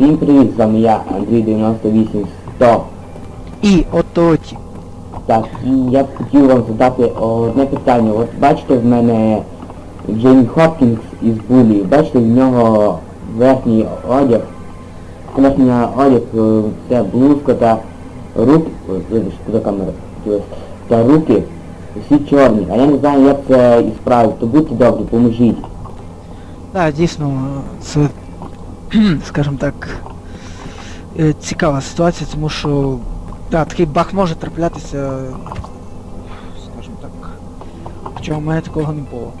Всім привіт, з вами я, Андрій 98100. І ототі. Так, і я б хотів вам задати одне питання. От бачите в мене Джеймі Хопкінс із Булі. Бачите, в нього верхній одяг. Верхній одяг е, це блузка та руки. Куди камера. Та руки всі чорні. А я не знаю, як це ісправити. То будьте добрі, поможіть. Так, дійсно, це, скажімо так, е, цікава ситуація, тому що так, такий баг може траплятися, скажімо так. Хоча у мене такого не було.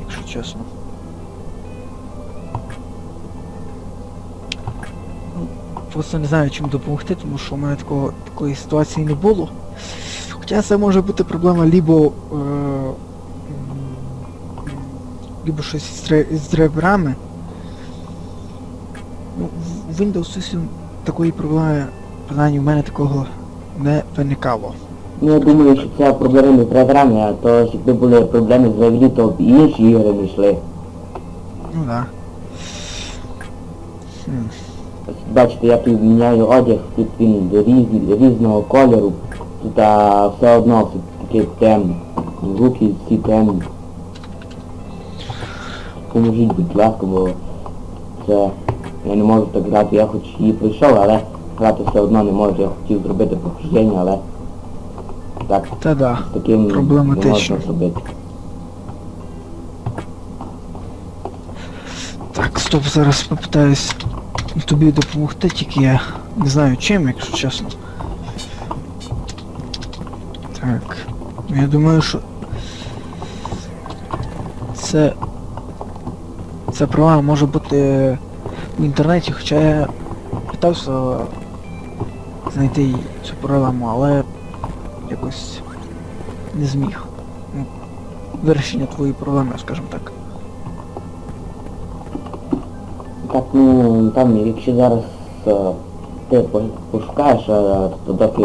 Якщо чесно. Ну, Просто не знаю чим допомогти, тому що у мене такого, такої ситуації не було. Хоча це може бути проблема лібо е, м, либо щось драйверами. Ну, в Windows 8 такої проблеми, принаймні в мене такого не виникало. Ну, я думаю, що це проблеми драйверами, а то якби були проблеми драйвері, то б і інші ігри не йшли. Ну да. Хм. Ось Бачите, я тут міняю одяг, тут він різ, різного кольору, тут а, все одно все таке темне. Руки всі темні. Поможіть, будь ласка, бо це я не можу так грати, я хоч її пройшов, але грати все одно не можу. Я хотів зробити прохождення, але так, Та да. з таким не можна зробити. Так, стоп, зараз попитаюсь тобі допомогти, тільки я не знаю чим, якщо чесно. Так. Я думаю, що це. Ця проблема може бути в інтернеті, хоча я питався знайти цю проблему, але якось не зміг. Ну, Вирішення твоєї проблеми, скажімо так. Так, ну там, якщо зараз е, ти пошукаєш, е, то доки,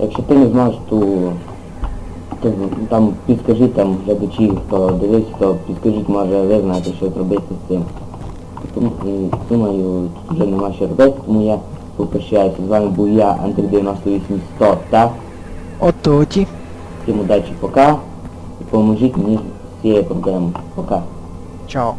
якщо ти не знаєш, то ти, там підскажіть там глядачі, хто дивився, то підскажіть, може ви знаєте, що зробити з цим. Тому, думаю, тут вже нема що робити, тому я попрощаюся. З вами був я, Андрій 9800 так? Ототі. Всім удачі, пока. І поможіть мені з цією проблемою. Пока. Чао.